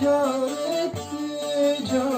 kar etti can.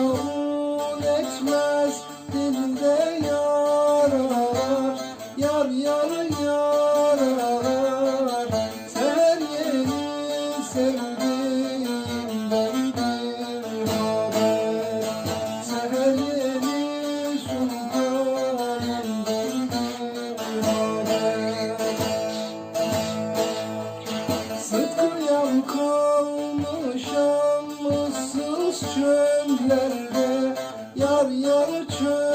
Harun etmez dilinde yarar Yar yar yarar Seher yeni sever çöllerde Yar yar çöllerde